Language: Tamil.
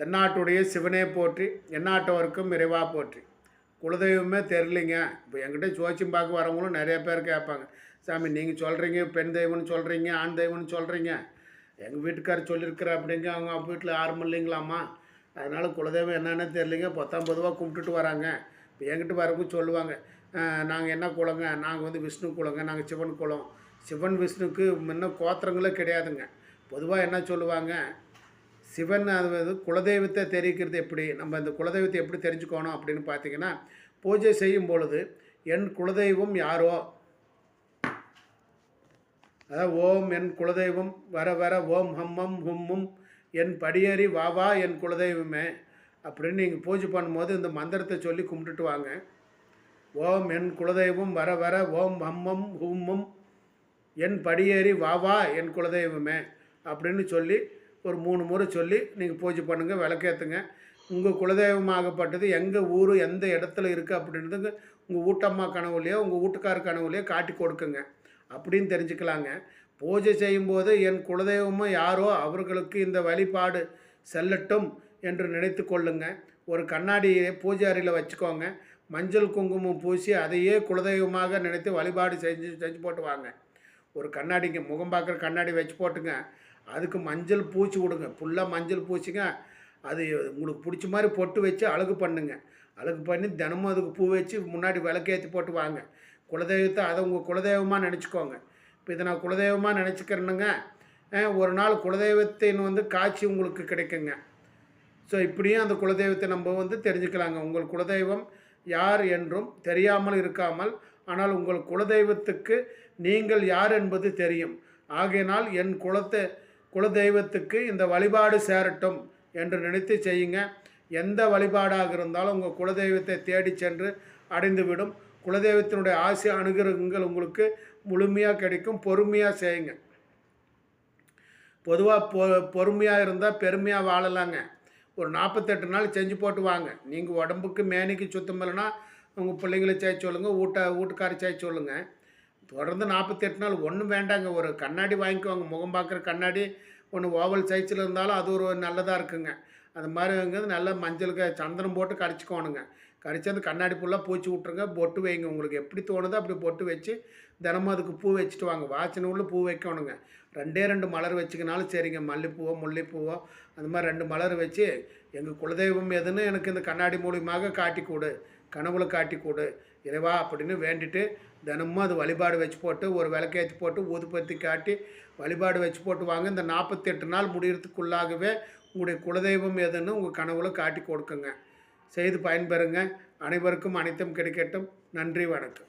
தென்னாட்டுடைய சிவனே போற்றி எந்நாட்டவருக்கும் இறைவா போற்றி. குலதெய்வமே தெரிலிங்க இப்போ என்கிட்ட ஜோசியம் பார்க்க வரவங்களும் நிறைய பேர் கேட்பாங்க. சாமி நீங்கள் சொல்கிறீங்க பெண் தெய்வம்னு சொல்கிறீங்க ஆண் தெய்வம்னு சொல்கிறீங்க எங்கள் வீட்டுக்காரர் சொல்லியிருக்கிற அப்படிங்க அவங்க வீட்டில் யாரும் இல்லைங்களாம்மா. அதனால் குலதெய்வம் என்னென்னு தெரிலிங்க பத்தாம் பொதுவாக கும்பிட்டுட்டு வராங்க. இப்போ என்கிட்ட வரவங்க சொல்லுவாங்க நாங்கள் என்ன குலங்க? நாங்கள் வந்து விஷ்ணு குலங்க நாங்கள் சிவன் குலம். சிவன் விஷ்ணுக்கு முன்ன கோத்திரங்களே கிடையாதுங்க. பொதுவாக என்ன சொல்லுவாங்க சிவன் அது குலதெய்வத்தை தெரிவிக்கிறது எப்படி? நம்ம இந்த குலதெய்வத்தை எப்படி தெரிஞ்சுக்கணும் அப்படின்னு பார்த்தீங்கன்னா பூஜை செய்யும் பொழுது என் குலதெய்வம் யாரோ? அதாவது ஓம் என் குலதெய்வம் வர வர ஓம் ஹம்மம் ஹும்மும் என் படியேறி வா வா என் குலதெய்வமே. அப்படின்னு நீங்கள் பூஜை பண்ணும்போது இந்த மந்திரத்தை சொல்லி கும்பிட்டுட்டு வாங்க. ஓம் என் குலதெய்வம் வர வர ஓம் ஹம்மம் ஹும்மும் என் படியேறி வா வா என் குலதெய்வமே அப்படின்னு சொல்லி ஒரு மூணு முறை சொல்லி நீங்கள் பூஜை பண்ணுங்கள் விளக்கேற்றுங்க உங்கள் குலதெய்வமாகப்பட்டது எங்கள் ஊர் எந்த இடத்துல இருக்குது அப்படின்றது உங்கள் வீட்டம்மா கனவுலையோ உங்கள் வீட்டுக்கார கனவுலையோ காட்டி கொடுக்குங்க. அப்படின்னு தெரிஞ்சுக்கலாங்க. பூஜை செய்யும்போது என் குலதெய்வமும் யாரோ அவர்களுக்கு இந்த வழிபாடு செல்லட்டும் என்று நினைத்து கொள்ளுங்க. ஒரு கண்ணாடியை பூஜை அறையில் வச்சுக்கோங்க. மஞ்சள் குங்குமம் பூசி அதையே குலதெய்வமாக நினைத்து வழிபாடு செஞ்சு செஞ்சு போட்டு வாங்க. ஒரு கண்ணாடிங்க முகம் பார்க்குற கண்ணாடி வச்சு போட்டுங்க. அதுக்கு மஞ்சள் பூச்சி விடுங்க. ஃபுல்லாக மஞ்சள் பூச்சிங்க. அது உங்களுக்கு பிடிச்ச மாதிரி பொட்டு வச்சு அழகு பண்ணுங்க. அழகு பண்ணி தினமும் அதுக்கு பூ வச்சு முன்னாடி விளக்கேற்றி போட்டு வாங்க. குலதெய்வத்தை அதை உங்கள் குலதெய்வமாக நினச்சிக்கோங்க. இப்போ இதை நான் குலதெய்வமாக நினச்சிக்கிறேனுங்க. ஒரு நாள் குலதெய்வத்தின் வந்து காட்சி உங்களுக்கு கிடைக்குங்க. ஸோ இப்படியும் அந்த குலதெய்வத்தை நம்ம வந்து தெரிஞ்சுக்கலாங்க. உங்கள் குலதெய்வம் யார் என்றும் தெரியாமல் இருக்காமல் ஆனால் உங்கள் குலதெய்வத்துக்கு நீங்கள் யார் என்பது தெரியும். ஆகையினால் என் குலத்தை குலதெய்வத்துக்கு இந்த வழிபாடு சேரட்டும் என்று நினைத்து செய்யுங்க. எந்த வழிபாடாக இருந்தாலும் உங்கள் குலதெய்வத்தை தேடி சென்று அடைந்துவிடும். குலதெய்வத்தினுடைய ஆசை அணுகிறங்கள் உங்களுக்கு முழுமையாக கிடைக்கும். பொறுமையாக செய்யுங்க. பொதுவாக பொ பொறுமையாக இருந்தால் பெருமையாக வாழலாங்க. ஒரு நாற்பத்தெட்டு நாள் செஞ்சு போட்டு வாங்க. நீங்கள் உடம்புக்கு மேனிக்கு சுத்தம் இல்லைன்னா உங்கள் பிள்ளைங்களை செய்ய சொல்லுங்கள் வீட்டை வீட்டுக்காரி செய்ய சொல்லுங்கள் தொடர்ந்து நாற்பத்தெட்டு நாள் ஒன்றும் வேண்டாங்க. ஒரு கண்ணாடி வாங்கிக்கோங்க முகம் பார்க்குற கண்ணாடி ஒன்று ஓவல் சைஸில் இருந்தாலும் அது ஒரு நல்லதாக இருக்குங்க. அது மாதிரி நல்ல நல்லா மஞ்சளுக்கு சந்தனம் போட்டு கரைச்சிக்கோணுங்க கரைச்சி அந்த கண்ணாடி ஃபுல்லாக பூச்சி விட்ருங்க பொட்டு வைங்க. உங்களுக்கு எப்படி தோணுதோ அப்படி பொட்டு வச்சு தினமும் அதுக்கு பூ வச்சுட்டு வாங்க. வாசனை உள்ள பூ வைக்கணுங்க. ரெண்டே ரெண்டு மலர் வச்சுக்கினாலும் சரிங்க. மல்லிப்பூவோ முல்லைப்பூவோ அந்த மாதிரி ரெண்டு மலர் வச்சு எங்கள் குலதெய்வம் எதுன்னு எனக்கு இந்த கண்ணாடி மூலியமாக காட்டி கொடு. கனவுல காட்டி கொடு. இறைவா அப்படின்னு வேண்டிட்டு தினமும் அது வழிபாடு வச்சு போட்டு ஒரு விளக்கேற்றி போட்டு ஊதுபத்தி காட்டி வழிபாடு வச்சு போட்டு வாங்க. இந்த நாற்பத்தெட்டு நாள் முடிகிறதுக்குள்ளாகவே உங்களுடைய குலதெய்வம் எதுன்னு உங்கள் கனவுல காட்டி கொடுக்குங்க. செய்து பயன்பெறுங்க. அனைவருக்கும் அனைத்தும் கிடைக்கட்டும். நன்றி வணக்கம்.